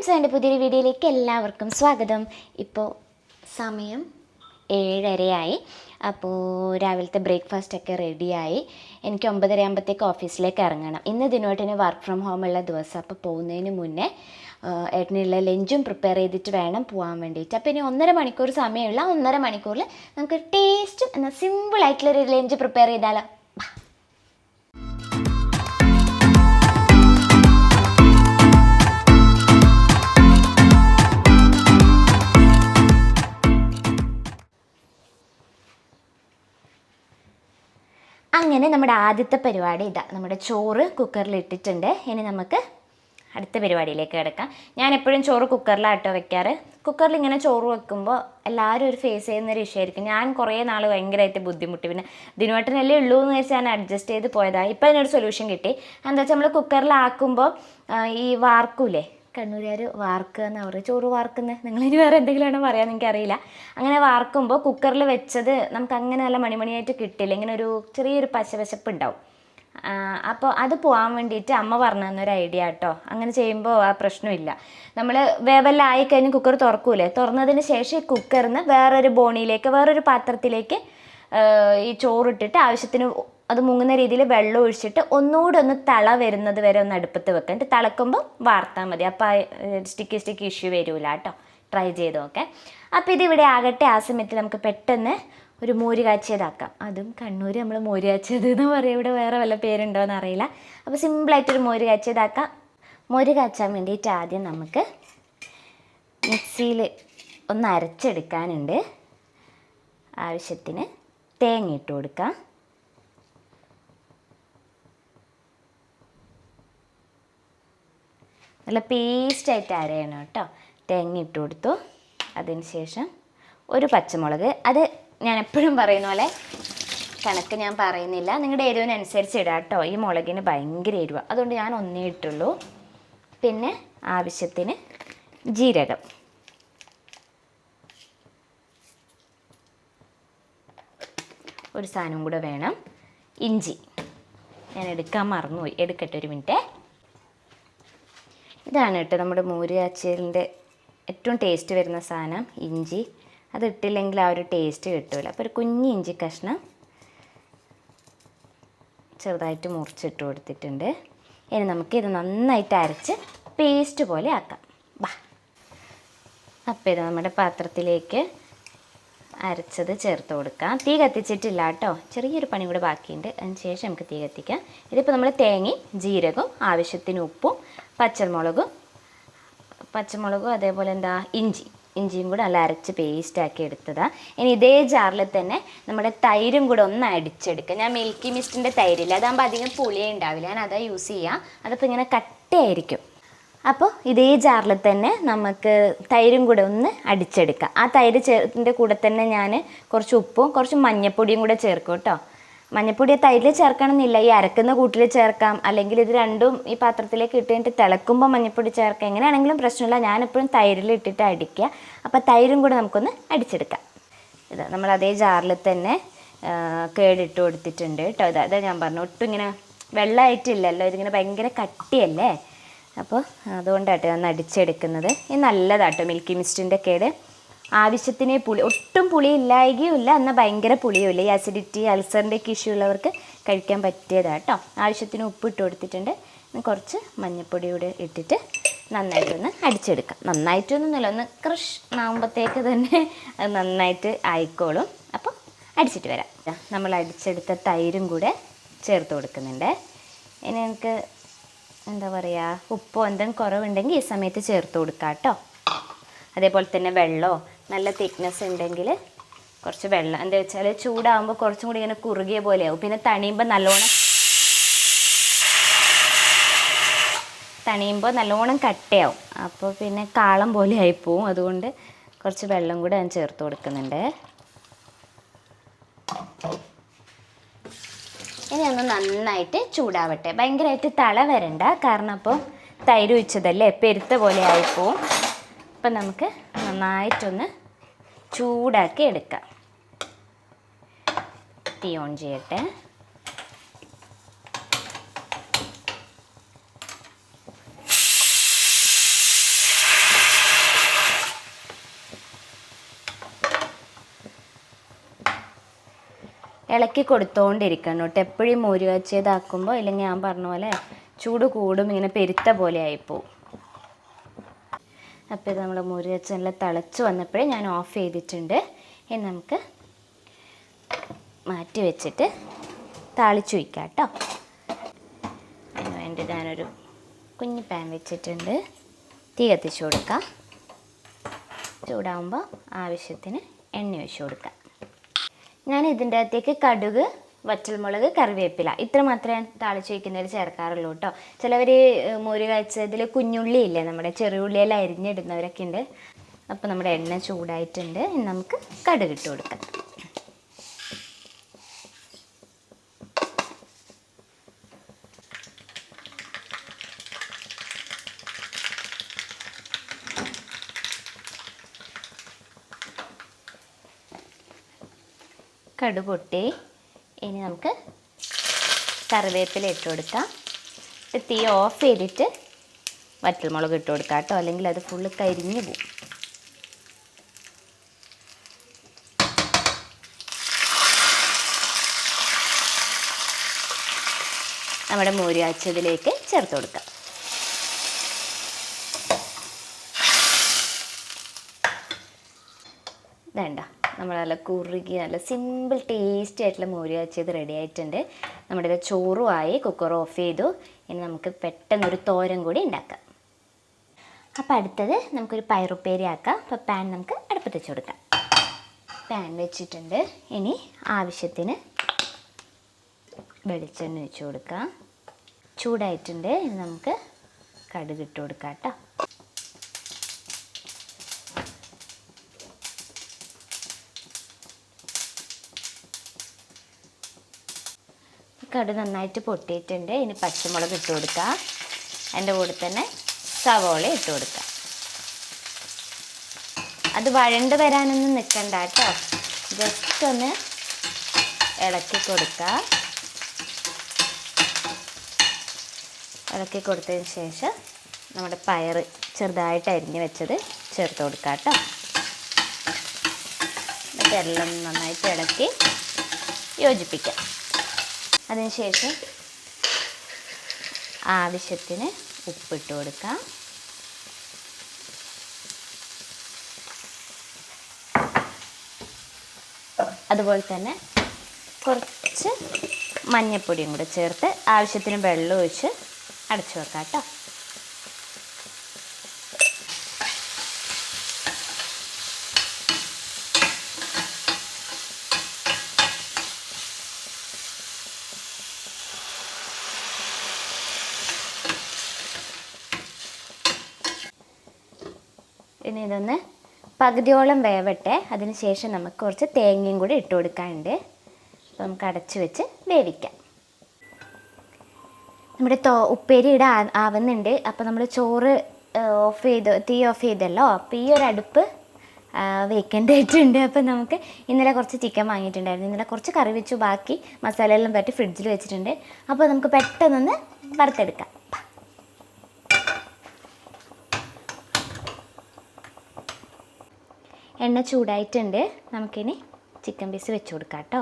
Friends എന്റെ പുതിയൊരു വീഡിയോയിലേക്ക് എല്ലാവർക്കും സ്വാഗതം. ഇപ്പോൾ സമയം ഏഴരയായി. അപ്പോൾ രാവിലത്തെ ബ്രേക്ക്ഫാസ്റ്റ് ഒക്കെ റെഡിയായി. എനിക്ക് ഒമ്പതര ആകുമ്പോഴത്തേക്ക് ഓഫീസിലേക്ക് ഇറങ്ങണം. ഇന്ന് ദിനോട്ടിന് വർക്ക് ഫ്രം ഹോം ഉള്ള ദിവസം. അപ്പോൾ പോകുന്നതിന് മുന്നേ ഏട്ടനുള്ള ലഞ്ചും പ്രിപ്പയർ ചെയ്തിട്ട് വേണം പോകാൻ വേണ്ടിയിട്ട്. അപ്പോൾ ഇനി ഒന്നര മണിക്കൂർ സമയമുള്ള ഒന്നര മണിക്കൂറിൽ നമുക്ക് ടേസ്റ്റും എന്നാൽ സിമ്പിളായിട്ടുള്ളൊരു ലഞ്ച് പ്രിപ്പയർ ചെയ്താലോ? അങ്ങനെ നമ്മുടെ ആദ്യത്തെ പരിപാടി ഇതാ നമ്മുടെ ചോറ് കുക്കറിൽ ഇട്ടിട്ടുണ്ട്. ഇനി നമുക്ക് അടുത്ത പരിപാടിയിലേക്ക് കിടക്കാം. ഞാൻ എപ്പോഴും ചോറ് കുക്കറിലാട്ടോ വെക്കാറ്. കുക്കറിൽ ഇങ്ങനെ ചോറ് വെക്കുമ്പോൾ എല്ലാവരും ഒരു ഫേസ് ചെയ്യുന്ന ഒരു വിഷയമായിരിക്കും ഞാൻ കുറേ നാൾ ഭയങ്കരമായിട്ട് ബുദ്ധിമുട്ടി. പിന്നെ ദിനവട്ടനല്ലേ ഉള്ളൂ എന്ന് വെച്ചാൽ ഞാൻ അഡ്ജസ്റ്റ് ചെയ്ത് പോയതാണ് ഇപ്പം അതിനൊരു സൊല്യൂഷൻ കിട്ടി. എന്താ വെച്ചാൽ നമ്മൾ കുക്കറിലാക്കുമ്പോൾ ഈ വാർക്കൂലേ? കണ്ണൂരുകാർ വാർക്കുക എന്നാണ് പറയുക ചോറ് വാർക്കുന്നത് നിങ്ങളിനി വേറെ എന്തെങ്കിലുമാണോ പറയാമെന്ന് എനിക്കറിയില്ല. അങ്ങനെ വാർക്കുമ്പോൾ കുക്കറിൽ വെച്ചത് നമുക്ക് അങ്ങനെ നല്ല മണിമണിയായിട്ട് കിട്ടില്ല. ഇങ്ങനെ ഒരു ചെറിയൊരു പശപശപ്പ് ഉണ്ടാവും അപ്പോൾ അത് പോകാൻ വേണ്ടിയിട്ട് അമ്മ പറഞ്ഞു തന്നൊരു ഐഡിയ കേട്ടോ അങ്ങനെ ചെയ്യുമ്പോൾ ആ പ്രശ്നമില്ല. നമ്മൾ വേവെല്ലാം ആയിക്കഴിഞ്ഞ് കുക്കർ തുറക്കൂലേ? തുറന്നതിന് ശേഷം ഈ കുക്കറിന് വേറൊരു ബോണിയിലേക്ക് വേറൊരു പാത്രത്തിലേക്ക് ഈ ചോറിട്ടിട്ട് ആവശ്യത്തിന് അത് മുങ്ങുന്ന രീതിയിൽ വെള്ളം ഒഴിച്ചിട്ട് ഒന്നുകൂടെ ഒന്ന് തള വരുന്നത് വരെ ഒന്ന് അടുപ്പത്ത് വെക്കുക എന്നിട്ട് തിളക്കുമ്പോൾ വാർത്താൽ മതി. അപ്പോൾ സ്റ്റിക്കി സ്റ്റിക്കി ഇഷ്യൂ വരില്ല കേട്ടോ. ട്രൈ ചെയ്ത് നോക്കെ. അപ്പോൾ ഇതിവിടെ ആകട്ടെ. ആ സമയത്ത് നമുക്ക് പെട്ടെന്ന് ഒരു മോര് കാച്ചിയതാക്കാം അതും കണ്ണൂർ നമ്മൾ മോര് കാച്ചിയത് എന്ന് പറയും. ഇവിടെ വേറെ വല്ല പേരുണ്ടോ എന്ന് അറിയില്ല അപ്പോൾ സിമ്പിളായിട്ടൊരു മോര് കാച്ചിയതാക്കാം മോര് കാച്ചാൻ വേണ്ടിയിട്ട് ആദ്യം നമുക്ക് മിക്സിയിൽ ഒന്ന് അരച്ചെടുക്കാനുണ്ട്. ആവശ്യത്തിന് തേങ്ങ ഇട്ട് കൊടുക്കാം. നല്ല പേസ്റ്റായിട്ട് അരയണം കേട്ടോ. തേങ്ങ ഇട്ട് കൊടുത്തു. അതിന് ശേഷം ഒരു പച്ചമുളക്. അത് ഞാൻ എപ്പോഴും പറയുന്ന പോലെ കണക്ക് ഞാൻ പറയുന്നില്ല. നിങ്ങളുടെ എരിവിനനുസരിച്ച് ഇടാം കേട്ടോ. ഈ മുളകിന് ഭയങ്കര എരിവ. അതുകൊണ്ട് ഞാൻ ഒന്നേ ഇട്ടുള്ളൂ. പിന്നെ ആവശ്യത്തിന് ജീരകം. ഒരു സാധനം കൂടെ വേണം. ഇഞ്ചി. ഞാൻ എടുക്കാൻ മറന്നുപോയി. എടുക്കട്ടെ ഒരു മിനിറ്റ്. ഇതാണ് കേട്ടോ നമ്മുടെ മോര് ഏറ്റവും ടേസ്റ്റ് വരുന്ന സാധനം ഇഞ്ചി. അത് ഇട്ടില്ലെങ്കിൽ ആ ഒരു ടേസ്റ്റ് കിട്ടില്ല അപ്പോൾ ഒരു കുഞ്ഞ് ഇഞ്ചി കഷ്ണം ചെറുതായിട്ട് മുറിച്ചിട്ട് കൊടുത്തിട്ടുണ്ട്. ഇനി നമുക്ക് ഇത് നന്നായിട്ട് അരച്ച് പേസ്റ്റ് പോലെ ആക്കാം. ബാ. അപ്പോൾ ഇത് നമ്മുടെ പാത്രത്തിലേക്ക് അരച്ചത് ചേർത്ത് കൊടുക്കാം. തീ കത്തിച്ചിട്ടില്ല കേട്ടോ. ചെറിയൊരു പണി കൂടെ ബാക്കിയുണ്ട്. അതിന് ശേഷം നമുക്ക് തീ കത്തിക്കാം. ഇതിപ്പോൾ നമ്മൾ തേങ്ങയും ജീരകവും ആവശ്യത്തിന് ഉപ്പും പച്ചമുളകും പച്ചമുളകും അതേപോലെ എന്താ ഇഞ്ചി. ഇഞ്ചിയും കൂടെ നല്ല അരച്ച് പേസ്റ്റാക്കി എടുത്തതാണ് ഇനി ഇതേ ജാറിൽ തന്നെ നമ്മുടെ തൈരും കൂടെ ഒന്ന് അടിച്ചെടുക്കുക ഞാൻ മിൽക്കി മിസ്റ്റിന്റെ തൈരില്ല. അതാകുമ്പോൾ അധികം പുളിയേ ഉണ്ടാവില്ല. ഞാൻ അതാ യൂസ് ചെയ്യുക അതിപ്പോൾ ഇങ്ങനെ കട്ടയായിരിക്കും. അപ്പോൾ ഇതേ ജാറിൽ തന്നെ നമുക്ക് തൈരും കൂടെ ഒന്ന് അടിച്ചെടുക്കാം. ആ തൈര് ചേർത്തിന്റെ കൂടെ തന്നെ ഞാൻ കുറച്ച് ഉപ്പും കുറച്ച് മഞ്ഞപ്പൊടിയും കൂടെ ചേർക്കും കേട്ടോ. മഞ്ഞപ്പൊടി തൈരിൽ ചേർക്കണമെന്നില്ല. ഈ അരക്കുന്ന കൂട്ടിൽ ചേർക്കാം. അല്ലെങ്കിൽ ഇത് രണ്ടും ഈ പാത്രത്തിലേക്ക് ഇട്ട് കഴിഞ്ഞിട്ട് തിളക്കുമ്പോൾ മഞ്ഞപ്പൊടി ചേർക്കാം. എങ്ങനെയാണെങ്കിലും പ്രശ്നമില്ല. ഞാനെപ്പോഴും തൈരിൽ ഇട്ടിട്ട് അടിക്കുക. അപ്പോൾ തൈരും കൂടെ നമുക്കൊന്ന് അടിച്ചെടുക്കാം. ഇത് നമ്മൾ അതേ ജാറിൽ തന്നെ കേടിട്ട് കൊടുത്തിട്ടുണ്ട് കേട്ടോ. ഇതാ ഞാൻ പറഞ്ഞു. ഒട്ടും ഇങ്ങനെ വെള്ളമായിട്ടില്ലല്ലോ. ഇതിങ്ങനെ ഭയങ്കര കട്ടിയല്ലേ? അപ്പോൾ അതുകൊണ്ടാട്ടോ ഞാൻ അടിച്ചെടുക്കുന്നത് ഇത് നല്ലതാട്ടോ മിൽക്കി മിസ്റ്റിന്റെ കേട്. ആവശ്യത്തിന് പുളി ഒട്ടും പുളി ഇല്ലായകയും ഇല്ല എന്നാൽ ഭയങ്കര പുളിയുമില്ല. ഈ അസിഡിറ്റി അൾസറിന്റെ ഒക്കെ ഇഷ്യൂ ഉള്ളവർക്ക് കഴിക്കാൻ പറ്റിയതാട്ടോ. ആവശ്യത്തിന് ഉപ്പ് ഇട്ട് കൊടുത്തിട്ടുണ്ട്. കുറച്ച് മഞ്ഞൾപ്പൊടി കൂടെ ഇട്ടിട്ട് നന്നായിട്ടൊന്ന് അടിച്ചെടുക്കാം. നന്നായിട്ടൊന്നുമില്ല ഒന്ന് ക്രഷ് ആകുമ്പോഴത്തേക്ക് തന്നെ അത് നന്നായിട്ട് ആയിക്കോളും. അപ്പോൾ അടിച്ചിട്ട് വരാം. നമ്മൾ അടിച്ചെടുത്ത തൈരും കൂടെ ചേർത്ത് കൊടുക്കുന്നുണ്ട്. ഇനി നമുക്ക് എന്താ പറയുക ഉപ്പോ എന്തെങ്കിലും കുറവുണ്ടെങ്കിൽ ഈ സമയത്ത് ചേർത്ത് കൊടുക്കാം കേട്ടോ അതേപോലെ തന്നെ വെള്ളമോ നല്ല തിക്നെസ് ഉണ്ടെങ്കിൽ കുറച്ച് വെള്ളം എന്താ വെച്ചാൽ ചൂടാകുമ്പോൾ കുറച്ചും കൂടി ഇങ്ങനെ കുറുകിയ പോലെയാവും പിന്നെ തണിയുമ്പോൾ നല്ലോണം തണിയുമ്പോൾ നല്ലോണം കട്ടയാവും. അപ്പോൾ പിന്നെ കാളം പോലെ ആയിപ്പോവും. അതുകൊണ്ട് കുറച്ച് വെള്ളം കൂടെ ഞാൻ ചേർത്ത് കൊടുക്കുന്നുണ്ട്. ഇനി ഒന്ന് നന്നായിട്ട് ചൂടാവട്ടെ. ഭയങ്കരമായിട്ട് തള വരണ്ട. കാരണം അപ്പോൾ തൈര് ഒഴിച്ചതല്ലേ? പെരുത്ത പോലെ ആയിപ്പോവും. അപ്പം നമുക്ക് നന്നായിട്ടൊന്ന് ചൂടാക്കി എടുക്കാം. തീ ഓൺ ചെയ്യട്ടെ. ഇളക്കി കൊടുത്തോണ്ടിരിക്കണം കേട്ടോ. എപ്പോഴും മോര് കാച്ചിയതാക്കുമ്പോൾ ഇല്ലെങ്കിൽ ഞാൻ പറഞ്ഞ പോലെ ചൂട് കൂടും ഇങ്ങനെ പെരുത്ത പോലെ ആയിപ്പോവും. അപ്പോൾ ഇത് നമ്മൾ മോര് കാച്ചി നല്ല തിളച്ച് വന്നപ്പോഴേ ഞാൻ ഓഫ് ചെയ്തിട്ടുണ്ട്. ഇനി നമുക്ക് മാറ്റി വെച്ചിട്ട് താളിച്ചു വയ്ക്കാം കേട്ടോ. അതിന് വേണ്ടി ഞാനൊരു കുഞ്ഞു പാൻ വെച്ചിട്ടുണ്ട്. തീ കത്തിച്ച് കൊടുക്കാം. ചൂടാകുമ്പോൾ ആവശ്യത്തിന് എണ്ണ ഒഴിച്ച് കൊടുക്കാം. ഞാൻ ഇതിന്റെ അകത്തേക്ക് കടുക് വറ്റൽമുളക് കറിവേപ്പില ഇത്ര മാത്രമേ താളിച്ച് വയ്ക്കുന്നതിൽ ചേർക്കാറുള്ളൂ കേട്ടോ. ചിലവർ മോര് കാഴ്ചതിൽ കുഞ്ഞുള്ളി ഇല്ലേ നമ്മുടെ ചെറിയുള്ളിയെല്ലാം അരിഞ്ഞിടുന്നവരൊക്കെ ഉണ്ട്. അപ്പോൾ നമ്മുടെ എണ്ണ ചൂടായിട്ടുണ്ട്. നമുക്ക് കടുക് ഇട്ട് കൊടുക്കാം. കടു പൊട്ടി ഇനി നമുക്ക് കറിവേപ്പില ഇട്ട് കൊടുക്കാം. തീ ഓഫ് ചെയ്തിട്ട് വറ്റൽമുളക് ഇട്ട് കൊടുക്കാം കേട്ടോ. അല്ലെങ്കിൽ അത് ഫുള്ള് കരിഞ്ഞു പോവും. നമ്മുടെ മോരുകാച്ചതിലേക്ക് ചേർത്ത് കൊടുക്കാം. വേണ്ട. നമ്മൾ നല്ല കുറുകി നല്ല സിമ്പിൾ ടേസ്റ്റി ആയിട്ടുള്ള മോര് കാച്ചിയത് റെഡി ആയിട്ടുണ്ട്. നമ്മുടെ ചോറുമായി കുക്കർ ഓഫ് ചെയ്തു. ഇനി നമുക്ക് പെട്ടെന്ന് ഒരു തോരൻ കൂടി ഉണ്ടാക്കാം. അപ്പോൾ അടുത്തത് നമുക്കൊരു പയറുപ്പേരി ആക്കാം. അപ്പോൾ പാൻ നമുക്ക് അടുപ്പത്ത് വെച്ച് കൊടുക്കാം. പാൻ വെച്ചിട്ടുണ്ട്. ഇനി ആവശ്യത്തിന് വെളിച്ചെണ്ണ വെച്ച് കൊടുക്കാം. ചൂടായിട്ടുണ്ട്. ഇനി നമുക്ക് കടുക് ഇട്ട് കൊടുക്കാം കേട്ടോ. കടുക് നന്നായിട്ട് പൊട്ടിയിട്ടുണ്ട്. ഇനി പച്ചമുളക് ഇട്ട് കൊടുക്കുക അതിന്റെ കൂടെ തന്നെ സവോള ഇട്ട് കൊടുക്കുക അത് വഴണ്ട് വരാനൊന്നും നിൽക്കണ്ട കേട്ടോ. ജസ്റ്റ് ഒന്ന് ഇളക്കി കൊടുക്കുക ഇളക്കി കൊടുത്തതിന് ശേഷം നമ്മുടെ പയർ ചെറുതായിട്ട് അരിഞ്ഞ് വെച്ചത് ചേർത്ത് കൊടുക്കുക കേട്ടോ. എന്നിട്ട് എല്ലാം നന്നായിട്ട് ഇളക്കി യോജിപ്പിക്കാം. അതിനുശേഷം ആവശ്യത്തിന് ഉപ്പിട്ട് കൊടുക്കാം. അതുപോലെ തന്നെ കുറച്ച് മഞ്ഞൾപ്പൊടിയും കൂടെ ചേർത്ത് ആവശ്യത്തിന് വെള്ളം ഒഴിച്ച് അടച്ചു വെക്കാം കേട്ടോ. ഇനി ഇതൊന്ന് പകുതിയോളം വേവട്ടെ. അതിന് ശേഷം നമുക്ക് കുറച്ച് തേങ്ങയും കൂടി ഇട്ട് കൊടുക്കാനുണ്ട്. അപ്പോൾ നമുക്ക് അടച്ചു വെച്ച് വേവിക്കാം. നമ്മുടെ തോ ഉപ്പേരി ഇടാൻ ആവുന്നുണ്ട്. അപ്പോൾ നമ്മൾ ചോറ് ഓഫ് ചെയ്ത് തീ ഓഫ് ചെയ്തല്ലോ. അപ്പോൾ ഈ ഒരു അടുപ്പ് വേക്കേണ്ടതായിട്ടുണ്ട്. അപ്പം അപ്പോൾ നമുക്ക് ഇന്നലെ കുറച്ച് ചിക്കൻ വാങ്ങിയിട്ടുണ്ടായിരുന്നു. ഇന്നലെ കുറച്ച് കറി വെച്ചു. ബാക്കി മസാലയെല്ലാം പറ്റി ഫ്രിഡ്ജിൽ വെച്ചിട്ടുണ്ട്. അപ്പോൾ നമുക്ക് പെട്ടെന്നൊന്ന് വറുത്തെടുക്കാം. എണ്ണ ചൂടായിട്ടുണ്ട്. നമുക്കിനി ചിക്കൻ പീസ് വെച്ച് കൊടുക്കാം കേട്ടോ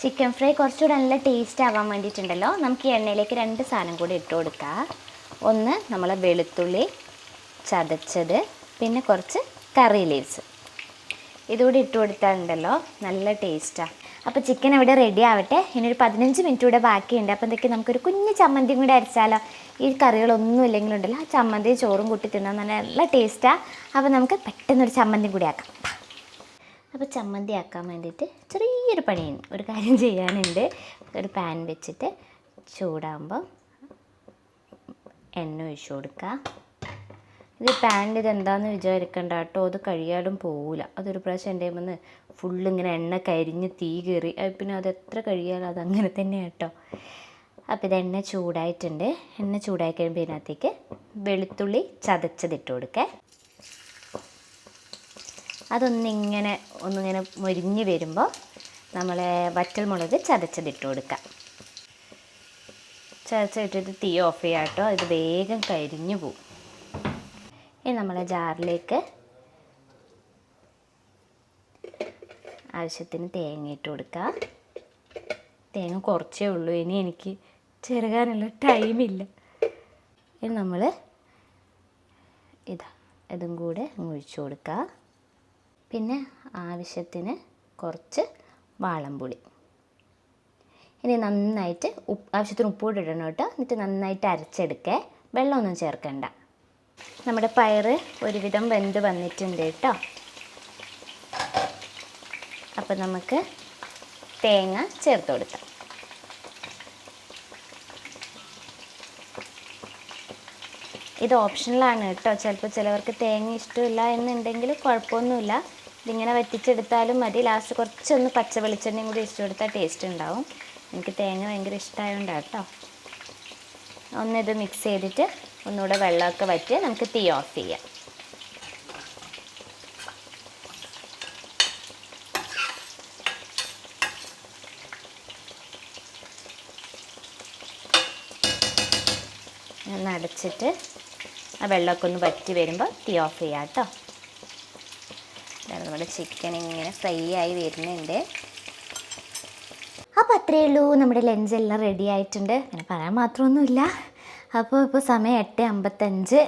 ചിക്കൻ ഫ്രൈ കുറച്ചുകൂടെ നല്ല ടേസ്റ്റ് ആവാൻ വേണ്ടിയിട്ടുണ്ടല്ലോ. നമുക്ക് ഈ എണ്ണയിലേക്ക് രണ്ട് സാധനം കൂടി ഇട്ട് കൊടുക്കാം. ഒന്ന് നമ്മൾ വെളുത്തുള്ളി ചതച്ചത് പിന്നെ കുറച്ച് കറി ലീവ്സ് ഇതുകൂടി ഇട്ട് കൊടുത്താലുണ്ടല്ലോ നല്ല ടേസ്റ്റാണ് അപ്പോൾ ചിക്കൻ ഇവിടെ റെഡി ആവട്ടെ. ഇനി ഒരു പതിനഞ്ച് മിനിറ്റ് കൂടെ ബാക്കിയുണ്ട്. അപ്പോൾ എന്തൊക്കെ നമുക്കൊരു കുഞ്ഞ് ചമ്മന്തിയും കൂടെ അരച്ചാലോ? ഈ കറികളൊന്നും ഇല്ലെങ്കിലുണ്ടല്ലോ ആ ചമ്മന്തി ചോറും കൂട്ടി തിന്നാൻ നല്ല ടേസ്റ്റാണ് അപ്പോൾ നമുക്ക് പെട്ടെന്നൊരു ചമ്മന്തിയും കൂടി ആക്കാം. അപ്പോൾ ചമ്മന്തി ആക്കാൻ വേണ്ടിയിട്ട് ചെറിയൊരു പണിയുണ്ട്. ഒരു കാര്യം ചെയ്യാനുണ്ട്. ഒരു പാൻ വെച്ചിട്ട് ചൂടാകുമ്പോൾ എണ്ണ ഒഴിച്ചു കൊടുക്കുക ഇത് ഇത് എന്താണെന്ന് വിചാരിക്കണ്ട കേട്ടോ. അത് കഴിയാലും പോവില്ല അതൊരു പ്രാവശ്യം എന്റെ വന്ന് ഫുള്ള് ഇങ്ങനെ എണ്ണ കരിഞ്ഞ് തീ കയറി പിന്നെ അത് എത്ര കഴിയാലും അതങ്ങനെ തന്നെ കേട്ടോ. അപ്പോൾ ഇത് എണ്ണ ചൂടായിട്ടുണ്ട്. എണ്ണ ചൂടായി കഴിയുമ്പോൾ ഇതിനകത്തേക്ക് വെളുത്തുള്ളി ചതച്ചതിട്ട് കൊടുക്കേ. അതൊന്നിങ്ങനെ ഒന്നിങ്ങനെ മുരിഞ്ഞ് വരുമ്പോൾ നമ്മൾ വറ്റൽമുളക് ചതച്ചതിട്ട് കൊടുക്കാം. ചതച്ചിട്ടിട്ട് തീ ഓഫ് ചെയ്യാം കേട്ടോ. ഇത് വേഗം കരിഞ്ഞു പോവും. ഇനി നമ്മൾ ജാറിലേക്ക് ആവശ്യത്തിന് തേങ്ങ ഇട്ട് കൊടുക്കുക തേങ്ങ കുറച്ചേ ഉള്ളൂ. ഇനി എനിക്ക് ചെറുകാനുള്ള ടൈമില്ല ഇനി നമ്മൾ ഇതാ ഇതും കൂടെ ഒഴിച്ചു കൊടുക്കുക പിന്നെ ആവശ്യത്തിന് കുറച്ച് വാളംപുളി ഇനി നന്നായിട്ട് ഉപ്പ് ആവശ്യത്തിന് ഉപ്പ് കൂടെ ഇടണം കേട്ടോ. എന്നിട്ട് നന്നായിട്ട് അരച്ചെടുക്കേ. വെള്ളമൊന്നും ചേർക്കണ്ട. നമ്മുടെ പയറ് ഒരുവിധം വെന്ത് വന്നിട്ടുണ്ട് കേട്ടോ. അപ്പം നമുക്ക് തേങ്ങ ചേർത്ത് കൊടുക്കാം. ഇത് ഓപ്ഷണലാണ് കേട്ടോ. ചിലപ്പോൾ ചിലവർക്ക് തേങ്ങ ഇഷ്ടമില്ല എന്നുണ്ടെങ്കിൽ കുഴപ്പമൊന്നുമില്ല. ഇതിങ്ങനെ വറ്റിച്ചെടുത്താലും മതി. ലാസ്റ്റ് കുറച്ചൊന്ന് പച്ച വെളിച്ചെണ്ണയും കൂടി ഇഷ്ടം കൊടുത്താൽ ടേസ്റ്റ് ഉണ്ടാവും. എനിക്ക് തേങ്ങ ഭയങ്കര ഇഷ്ടമായതുകൊണ്ടാണ് കേട്ടോ. ഒന്നിത് മിക്സ് ചെയ്തിട്ട് ഒന്നുകൂടെ വെള്ളമൊക്കെ വറ്റി നമുക്ക് തീ ഓഫ് ചെയ്യാം. ഒന്ന് അടച്ചിട്ട് ആ വെള്ളമൊക്കെ ഒന്ന് വറ്റി വരുമ്പോൾ തീ ഓഫ് ചെയ്യാം കേട്ടോ. നമ്മുടെ ചിക്കൻ ഇങ്ങനെ ഫ്രൈ ആയി വരുന്നുണ്ട്. അപ്പോൾ അത്രയേ ഉള്ളൂ. നമ്മുടെ ലഞ്ച് എല്ലാം റെഡി ആയിട്ടുണ്ട്. അങ്ങനെ പറയാൻ മാത്രമൊന്നുമില്ല. അപ്പോൾ ഇപ്പോൾ സമയം എട്ട് അമ്പത്തഞ്ച്.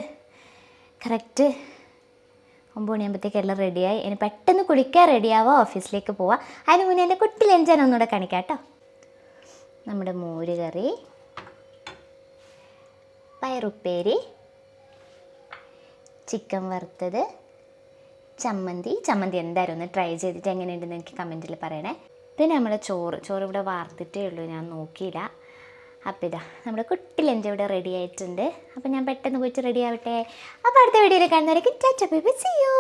കറക്റ്റ് ഒമ്പത് മണിയാകുമ്പോഴത്തേക്ക് എല്ലാം റെഡിയായി ഇനി പെട്ടെന്ന് കുളിക്കാൻ റെഡിയാവുക ഓഫീസിലേക്ക് പോവാം. അതിന് മുന്നേ എന്റെ കുട്ടി ലഞ്ച് ഒന്നുകൂടെ കാണിക്കാം കേട്ടോ. നമ്മുടെ മോര് കറി പയറുപ്പേരി ചിക്കൻ വറുത്തത് ചമ്മന്തി. ചമ്മന്തി എന്തായാലും ഒന്ന് ട്രൈ ചെയ്തിട്ട് എങ്ങനെയുണ്ടെന്ന് എനിക്ക് കമന്റിൽ പറയണേ. പിന്നെ നമ്മുടെ ചോറ് ചോറ് ഇവിടെ വാർത്തിട്ടേ ഉള്ളൂ ഞാൻ നോക്കിയില്ല. അപ്പോൾ ഇതാ നമ്മുടെ കുട്ടി ലഞ്ച് ഇവിടെ റെഡി ആയിട്ടുണ്ട്. അപ്പോൾ ഞാൻ പെട്ടെന്ന് പോയിട്ട് റെഡി ആവട്ടെ. അപ്പോൾ അടുത്ത വീഡിയോയിൽ കാണുന്നവരേക്ക് ടാറ്റ ബൈ ബൈ സി യു